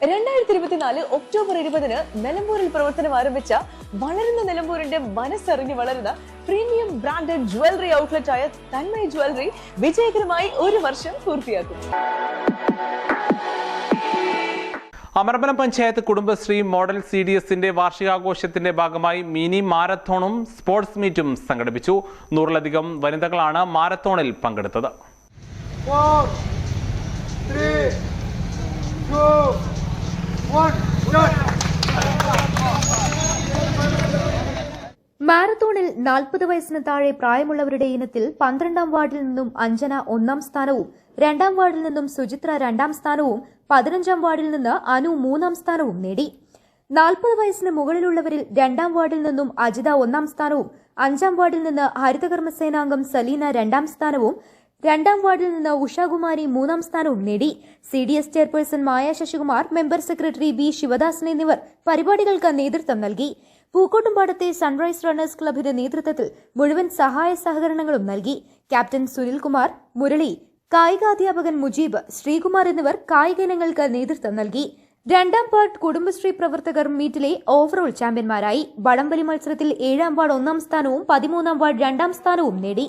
രണ്ടായിരത്തി ഇരുപത്തിനാല് ഒക്ടോബർ ഇരുപതിന് നിലമ്പൂരിൽ പ്രവർത്തനം ആരംഭിച്ച വളരുന്ന നിലമ്പൂരിന്റെ മനസ്സറിഞ്ഞ് വളരുന്ന പ്രീമിയം ബ്രാൻഡഡ് ജ്വല്ലറി ഔട്ട്ലെറ്റ് ആയ തന്മയ ജ്വല്ലറി വിജയകരമായി ഒരു വർഷം പൂർത്തിയാക്കും. Amarambalam panchayat Kudumbashree model C D എസിന്റെ വാർഷികാഘോഷത്തിന്റെ ഭാഗമായി മിനി മാരത്തോണും സ്പോർട്സ് മീറ്റും സംഘടിപ്പിച്ചു. നൂറിലധികം വനിതകളാണ് മാരത്തോണിൽ പങ്കെടുത്തത്. മാരത്തോണിൽ നാൽപ്പത് വയസ്സിന് താഴെ പ്രായമുള്ളവരുടെ ഇനത്തിൽ പന്ത്രണ്ടാം വാർഡിൽ നിന്നും അഞ്ജന ഒന്നാം സ്ഥാനവും രണ്ടാം വാർഡിൽ നിന്നും സുചിത്ര രണ്ടാം സ്ഥാനവും പതിനഞ്ചാം വാർഡിൽ നിന്ന് അനു മൂന്നാം സ്ഥാനവും നേടി. നാൽപ്പത് വയസ്സിന് മുകളിലുള്ളവരിൽ രണ്ടാം വാർഡിൽ നിന്നും അജിത ഒന്നാം സ്ഥാനവും അഞ്ചാം വാർഡിൽ നിന്ന് ഹരിതകർമ്മസേനാംഗം സലീന രണ്ടാം സ്ഥാനവും രണ്ടാം വാർഡിൽ നിന്ന് ഉഷാകുമാരി മൂന്നാം സ്ഥാനവും നേടി. C D S chairperson Maya Sasikumar member secretary B Sivadasan എന്നിവർ പരിപാടികൾക്ക് നേതൃത്വം നൽകി. പൂക്കോട്ടുംപാടത്തെ സൺറൈസ് റണ്ണേഴ്സ് ക്ലബിന്റെ നേതൃത്വത്തിൽ മുഴുവൻ സഹായ സഹകരണങ്ങളും നൽകി. ക്യാപ്റ്റൻ സുനിൽകുമാർ മുരളി കായികാധ്യാപകൻ മുജീബ് ശ്രീകുമാർ എന്നിവർ കായിക ഇനങ്ങൾക്ക് നേതൃത്വം നൽകി. രണ്ടാം പാർട്ട് കുടുംബശ്രീ പ്രവർത്തകർ മീറ്റിലെ ഓവറോൾ ചാമ്പ്യന്മാരായി. വടംവലി മത്സരത്തിൽ ഏഴാം വാർഡ് ഒന്നാം സ്ഥാനവും പതിമൂന്നാം വാർഡ് രണ്ടാം സ്ഥാനവും നേടി.